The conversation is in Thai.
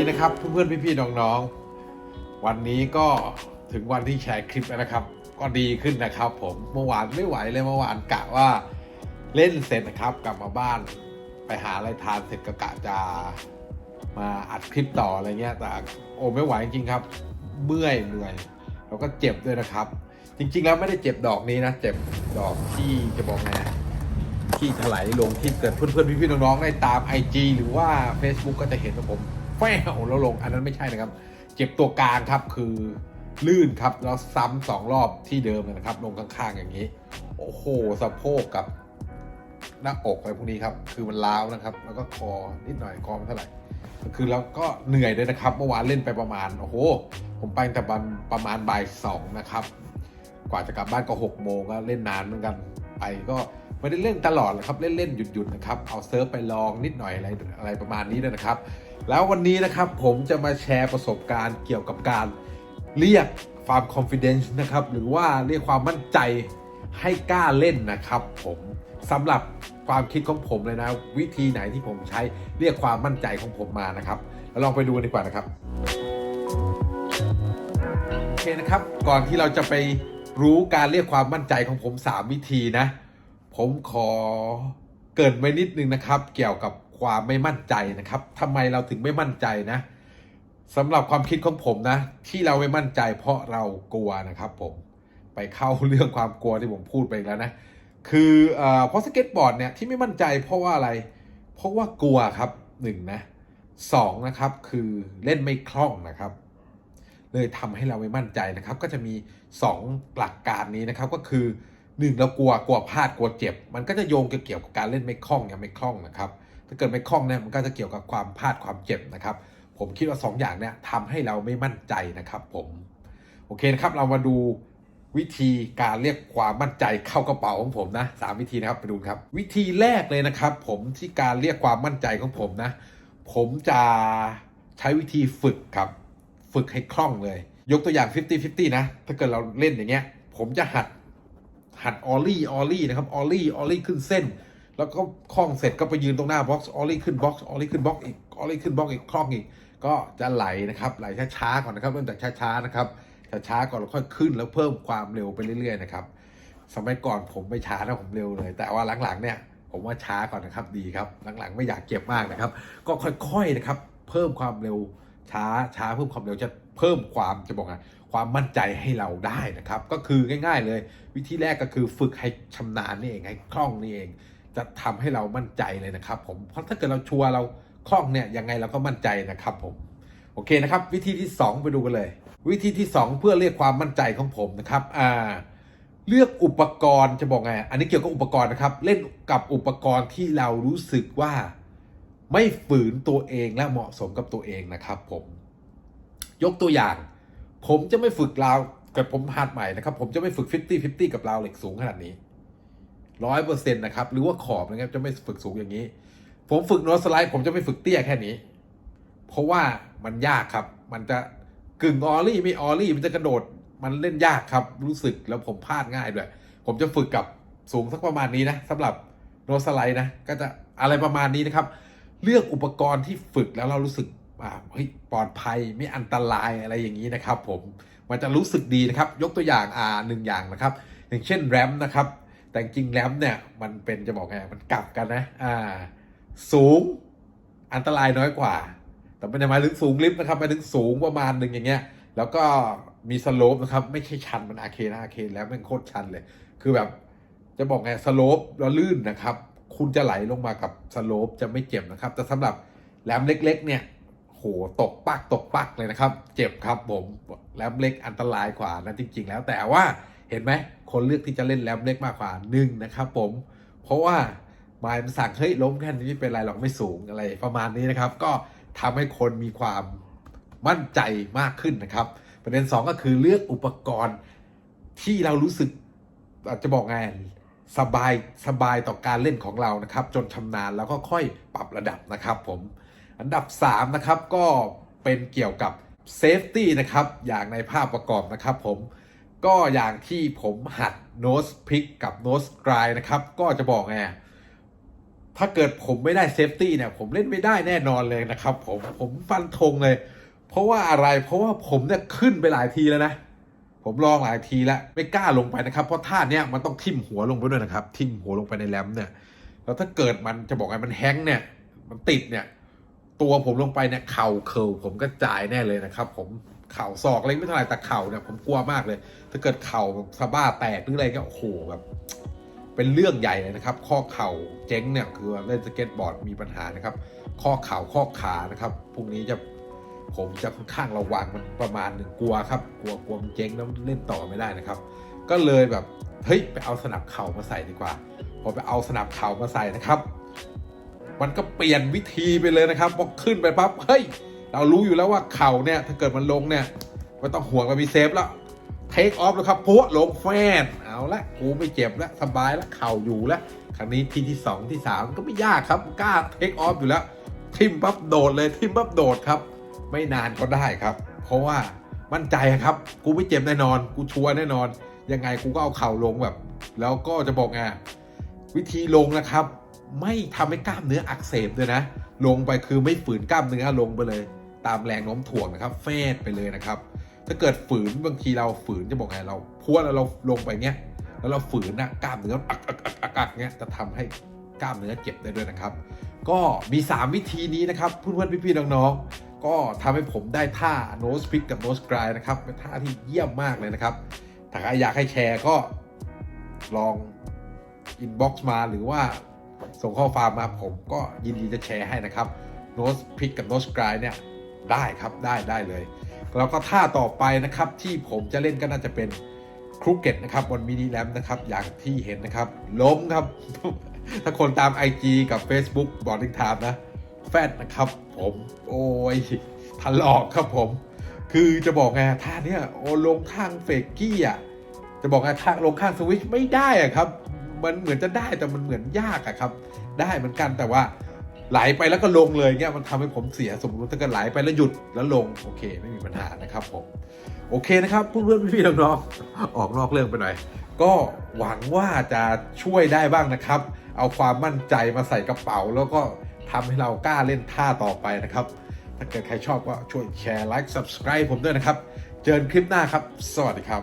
ดีนะครับเพื่อนๆพี่ๆน้องๆ วันนี้ก็ถึงวันที่แชร์คลิปแล้วนะครับ ก็ดีขึ้นนะครับ ผมเมื่อวานไม่ไหวเลยเมื่อวานกะว่าเล่นเสร็จนะครับ กลับมาบ้าน ไปหาอะไรทานเสร็จก็กะจะมาอัดคลิปต่ออะไรเงี้ยแต่โอ้ไม่ไหวจริงครับเมื่อยเหนื่อยแล้วก็เจ็บด้วยนะครับ จริงๆแล้วไม่ได้เจ็บดอกนี้นะ เจ็บดอกที่จะบอกไงที่ถลายลงที่เกิดเพื่อนๆพี่ๆน้องๆได้ตาม IG หรือว่า Facebook ก็จะเห็นว่าผม แฝงแล้วลง อันนั้นไม่ใช่นะครับ เจ็บตัวกลางครับคือลื่นครับแล้วซ้ำสองรอบที่เดิมนะครับ ลงข้างๆอย่างนี้ โอ้โหสะโพกกับหน้าอกอะไรพวกนี้ครับ คือมันล้าวนะครับ แล้วก็คอนิดหน่อยคอไม่เท่าไหร่คือแล้วก็เหนื่อยด้วยนะครับ เมื่อวานเล่นไปประมาณโอ้โหผมไปแต่ประประมาณบ่ายสองนะครับ กว่าจะกลับบ้านก็หกโมงก็เล่นนานเหมือนกัน ไปก็ไม่ได้เล่นตลอดหรอกครับเล่นเล่นหยุดๆนะครับเอาเซิร์ฟไปลองนิดหน่อยอะไรอะไรประมาณนี้นะครับ แล้ววันนี้นะครับผมจะมาแชร์ประสบการณ์เกี่ยวกับการเรียกความ confidence นะครับหรือว่าเรียกความมั่นใจให้กล้าเล่นนะครับผมสำหรับความคิดของผมเลยนะ วิธีไหนที่ผมใช้เรียกความมั่นใจของผมมานะครับ แล้วลองไปดูกันดีกว่านะครับโอเคนะครับ ก่อนที่เราจะไป รู้การเรียกความมั่นใจของผม 3 วิธีนะ ผมขอเกินไว้นิดนึงนะครับ เกี่ยวกับความไม่มั่นใจนะครับทำไมเราถึงไม่มั่นใจนะสำหรับความคิดของผมนะ ที่เราไม่มั่นใจ เพราะเรากลัวนะครับผมไปเข้าเรื่องความกลัวที่ผมพูดไปแล้วนะ คือเออเพราะสเก็ตบอร์ดเนี่ยที่ไม่มั่นใจเพราะว่าอะไร เพราะว่ากลัวครับหนึ่งนะสองนะครับคือเล่นไม่คล่องนะครับ เลยทำให้เราไม่มั่นใจนะครับ ก็จะมี 2 หลักการนี้นะครับก็คือ 1 เรากลัวกลัวพลาดกลัวเจ็บ มันก็จะโยงเกี่ยวกับการเล่นไม่คล่องอย่างไม่คล่องนะครับ ถ้าเกิดไม่คล่องเนี่ยมันก็จะเกี่ยวกับความพลาดความเจ็บนะครับ ผมคิดว่า 2 อย่างเนี่ยทำให้เราไม่มั่นใจนะครับผมโอเคนะครับเรามาดูวิธีการเรียกความมั่นใจเข้ากระเป๋าของผมนะสามวิธีนะครับไปดูครับ วิธีแรกเลยนะครับ ผมที่การเรียกความมั่นใจของผมนะ ผมจะใช้วิธีฝึกครับ ฝึกให้คล่องเลย ยกตัวอย่าง 50-50 นะ ถ้าเกิดเราเล่นอย่างเงี้ย ผมจะหัดหัดออลลี่ออลลี่นะครับออลลี่ออลลี่ขึ้นเส้น แล้วก็คล่องเสร็จก็ไปยืนตรงหน้าบ็อกซ์ออลลี่ขึ้นบ็อกซ์ออลลี่ขึ้นบ็อกซ์อีกออลลี่ขึ้นบ็อกซ์อีกคล่องอีก ก็จะไหลนะครับไหลช้าๆก่อนนะครับเริ่มจากช้าๆนะครับช้าๆก่อนแล้วค่อยขึ้นแล้วเพิ่มความเร็วไปเรื่อยๆนะครับสมัยก่อนผมไม่ช้านะผมเร็วเลย แต่ว่าหลังๆเนี่ยผมว่าช้าก่อนนะครับดีครับ หลังๆไม่อยากเจ็บมากนะครับ ก็ค่อยๆนะครับ เพิ่มความเร็ว ช้าช้าเพิ่มความเร็วจะเพิ่มความจะบอกไงความมั่นใจให้เราได้นะครับ ก็คือง่าย ๆ เลย วิธีแรกก็คือฝึกให้ชำนาญนี่เองให้คล่องนี่เอง จะทำให้เรามั่นใจเลยนะครับ ผมเพราะถ้าเกิดเราชัวร์เราคล่องเนี่ยยังไงเราก็มั่นใจนะครับผมโอเคนะครับ วิธีที่ 2 ไปดูกันเลย วิธีที่ 2 เพื่อเรียกความมั่นใจของผมนะครับอ่าเลือกอุปกรณ์จะบอกไง อันนี้เกี่ยวกับอุปกรณ์นะครับ เล่นกับอุปกรณ์ที่เรารู้สึกว่า ไม่ฝืนตัวเองและเหมาะสมกับตัวเองนะครับ ผมยกตัวอย่าง ผมจะไม่ฝึกราวกับผมหัดใหม่นะครับ ผมจะไม่ฝึก 50 50 กับราวเหล็กสูงขนาดนี้ร้อยเปอร์เซ็นต์นะครับ หรือว่าขอบนะครับจะไม่ฝึกสูงอย่างนี้ ผมฝึกโนสไลด์ผมจะไม่ฝึกเตี้ยแค่นี้ เพราะว่ามันยากครับ มันจะกึ่งออลี่ไม่ออลี่มันจะกระโดด มันเล่นยากครับ รู้สึกแล้วผมพลาดง่ายด้วย ผมจะฝึกกับสูงสักประมาณนี้นะสำหรับโนสไลด์นะ ก็จะอะไรประมาณนี้นะครับ เลือกอุปกรณ์ที่ฝึกแล้วเรารู้สึกอ่าเฮ้ยปลอดภัยไม่อันตรายอะไรอย่างนี้นะครับ ผมมันจะรู้สึกดีนะครับ ยกตัวอย่างอ่าหนึ่งอย่างนะครับ อย่างเช่นแรมนะครับ แต่จริงแรมเนี่ยมันเป็นจะบอกไงมันกลับกันนะอ่าสูงอันตรายน้อยกว่า แต่ไม่ได้หมายถึงสูงลิฟต์นะครับหมายถึงสูงประมาณหนึ่งอย่างเงี้ย แล้วก็มีสโลปนะครับ ไม่ใช่ชันมันอาเคนะอาเคแล้วม่งโคตรชันเลย คือแบบจะบอกไงสโลปแล้วลื่นนะครับ คุณจะไหลลงมากับสโลปจะไม่เจ็บนะครับ แต่สำหรับแหลมเล็ก ๆ เนี่ยโหตกปักตกปักเลยนะครับ เจ็บครับผมแหลมเล็กอันตรายกว่านะจริง ๆ แล้วแต่ว่าเห็นไหมคนเลือกที่จะเล่นแหลมเล็กมากกว่าหนึ่งนะครับ ผม เพราะว่าหมายมันสั่งเฮ้ยล้มแค่นี้ไม่เป็นไรหรอกไม่สูงอะไรประมาณนี้นะครับ ก็ทำให้คนมีความมั่นใจมากขึ้นนะครับ ประเด็นสองก็คือเลือกอุปกรณ์ที่เรารู้สึกอาจจะบอกไง สบายสบายต่อการเล่นของเรานะครับ จนชำนาญแล้วก็ค่อยปรับระดับนะครับผมอันดับ3นะครับก็เป็นเกี่ยวกับเซฟตี้นะครับอย่างในภาพประกอบนะครับผมก็อย่างที่ผมหัดโนสพิกกับโนสกรายนะครับก็จะบอกไงถ้าเกิดผมไม่ได้เซฟตี้เนี่ยผมเล่นไม่ได้แน่นอนเลยนะครับผมผมฟันธงเลย เพราะว่าอะไรเพราะว่าผมเนี่ยขึ้นไปหลายทีแล้วนะ ผมลองหลายทีแล้วไม่กล้าลงไปนะครับ เพราะท่าเนี้ยมันต้องทิ่มหัวลงไปด้วยนะครับ ทิ่มหัวลงไปในแรมเนี่ยแล้วถ้าเกิดมันจะบอกไงมันแฮงเนี่ยมันติดเนี่ยตัวผมลงไปเนี่ยเข่าเคิลผมก็จ่ายแน่เลยนะครับ ผมเข่าศอกเล็กไม่เท่าไหร่แต่เข่าเนี่ยผมกลัวมากเลย ถ้าเกิดเข่าสะบ้าแตกหรืออะไรก็โอ้โหแบบเป็นเรื่องใหญ่เลยนะครับ ข้อเข่าเจ๊งเนี่ยคือเล่นสเก็ตบอร์ดมีปัญหานะครับ ข้อเข่าข้อขานะครับพรุ่งนี้จะ ผมจะค่อนข้างระวังมันประมาณหนึ่งกลัวครับกลัวกลัวมันเจ๊งแล้วเล่นต่อไม่ได้นะครับ ก็เลยแบบเฮ้ยไปเอาสนับเข่ามาใส่ดีกว่าพอไปเอาสนับเข่ามาใส่นะครับ มันก็เปลี่ยนวิธีไปเลยนะครับพอขึ้นไปปั๊บเฮ้ยเรารู้อยู่แล้วว่าเข่าเนี่ยถ้าเกิดมันลงเนี่ยไม่ต้องห่วงมันมีเซฟแล้วเทคออฟแล้วครับพวลงแฟนเอาละกูไม่เจ็บแล้วสบายแล้วเข่าอยู่แล้วครั้งนี้ทีที่สองที่สามก็ไม่ยากครับกล้าเทคออฟอยู่แล้ว ทิมปั๊บโดดเลยทิมปั๊บโดดครับ ไม่นานก็ได้ครับ เพราะว่ามั่นใจครับ กูไม่เจ็บแน่นอน กูชัวร์แน่นอน ยังไงกูก็เอาเข่าลงแบบ แล้วก็จะบอกไงวิธีลงนะครับ ไม่ทำให้กล้ามเนื้ออักเสบด้วยนะ ลงไปคือไม่ฝืนกล้ามเนื้อลงไปเลย ตามแรงโน้มถ่วงนะครับ เฟดไปเลยนะครับ ถ้าเกิดฝืนบางทีเราฝืนจะบอกไงเราพัวแล้วเราลงไปเงี้ย แล้วเราฝืนนะกล้ามเนื้ออักอักอักอักอักเงี้ยจะทำให้กล้ามเนื้อเจ็บได้ด้วยนะครับ ก็มี 3 วิธีนี้นะครับเพื่อนๆพี่ๆน้องๆ ก็ทำให้ผมได้ท่า nose pick กับ nose grind นะครับ เป็นท่าที่เยี่ยมมากเลยนะครับ ถ้าใครอยากให้แชร์ก็ลอง inbox มาหรือว่าส่งข้อความมาผมก็ยินดีจะแชร์ให้นะครับ nose pick กับ nose grind เนี่ยได้ครับได้ได้เลย แล้วก็ท่าต่อไปนะครับที่ผมจะเล่นก็น่าจะเป็นครูเก็ตนะครับบนมินิแรมนะครับอย่างที่เห็นนะครับ ล้มครับ ถ้าคนตาม IG กับ Facebook บอร์ด i ง g ามนะ แฟดนะครับ ผม โอ้ยทะลอกครับผม คือจะบอกไงท่าเนี้ยโอลงข้างเฟกกี้อะจะบอกไงท่าลงข้างสวิชไม่ได้อะครับ มันเหมือนจะได้แต่มันเหมือนยากอะครับ ได้เหมือนกันแต่ว่าไหลไปแล้วก็ลงเลยเงี้ยมันทำให้ผมเสียสมมติถ้าเกิดไหลไปแล้วหยุดแล้วลงโอเค ไม่มีปัญหานะครับผมโอเคนะครับเพื่อนๆพี่ๆน้องๆออกนอกเรื่องไปหน่อยก็หวังว่าจะช่วยได้บ้างนะครับ เอาความมั่นใจมาใส่กระเป๋าแล้วก็ ทำให้เรากล้าเล่นท่าต่อไปนะครับ ถ้าเกิดใครชอบก็ช่วยแชร์ไลค์ subscribe ผมด้วยนะครับ เจอกันคลิปหน้าครับ สวัสดีครับ